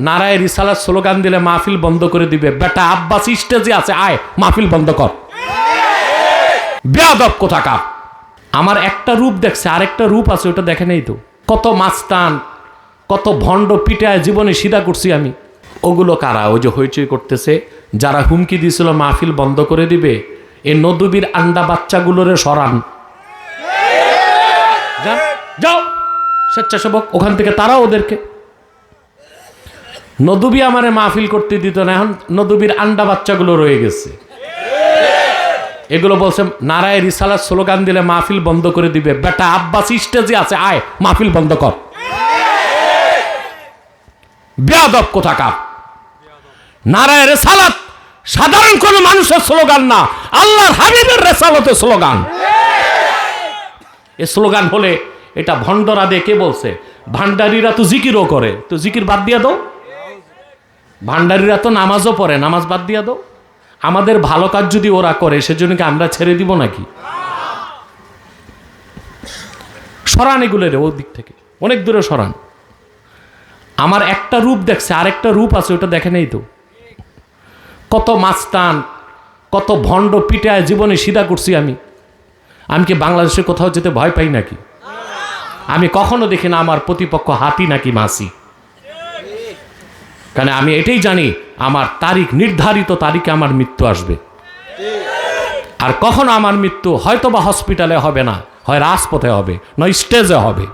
নারায় reseller slogan দিলে মাহফিল বন্ধ করে দিবে। বেটা আব্বাস স্টেজে আছে, আয়, মাহফিল বন্ধ কর। বেয়াদব কোথাকার। আমার একটা রূপ দেখছে, আরেকটা রূপ আছে, ওটা দেখে নেই তো। কত মাস্তান, কত ভণ্ড পিটায় জীবনে সিধা করছি আমি। ওগুলো কারা? ওই যে হইচই করতেছে, যারা হুমকি দিয়েছিল মাহফিল বন্ধ করে দিবে, এই নদুবির আন্ডা বাচ্চাগুলোরে সরান। যাও, স্বেচ্ছাসেবক, ওখান থেকে তারা ওদেরকে। নদুবি আমারে মাহফিল করতে দিত না, এখন নদুবির আন্ডা বাচ্চাগুলো রয়ে গেছে। এগুলো বলছে, নারায় রিসালার স্লোগান দিলে মাহফিল বন্ধ করে দিবে। বেটা, আব্বাস স্টেজে আছে, আয়, মাহফিল বন্ধ কর। বেয়াদব কোথাকার? নারায় রেসালাত সাধারণ কোন মানুষের স্লোগান না, আল্লাহর হাবিবের রেসালতের স্লোগান। এ স্লোগান হলে এটা ভণ্ডরা কে বলছে? ভান্ডারীরা তো জিকিরও করে। তো জিকির বাদ দিয়া দাও। ভান্ডারীরা তো নামাজও পড়ে, নামাজ বাদ দিয়া দাও। আমাদের ভালো কাজ যদি ওরা করে, সেজন্য কি আমরা ছেড়ে দিব নাকি? সরান এগুলো রে ওর দিক থেকে। অনেক দূরে সরান। আমার একটা রূপ দেখছে, আরেকটা রূপ আছে, ওটা দেখে নেই তো। কত মাস্তান, কত ভণ্ড পিটায় জীবনে সিধা করছি আমি। আমি কি বাংলাদেশে কোথাও যেতে ভয় পাই নাকি? আমি কখনো দেখি না আমার প্রতিপক্ষ হাতি নাকি মাসি। কারণ আমি এটাই জানি, আমার তারিখ, নির্ধারিত তারিখে আমার মৃত্যু আসবে। আর কখন আমার মৃত্যু হয়তো বা হসপিটালে হবে না, হয় রাজপথে হবে, নয় স্টেজে হবে।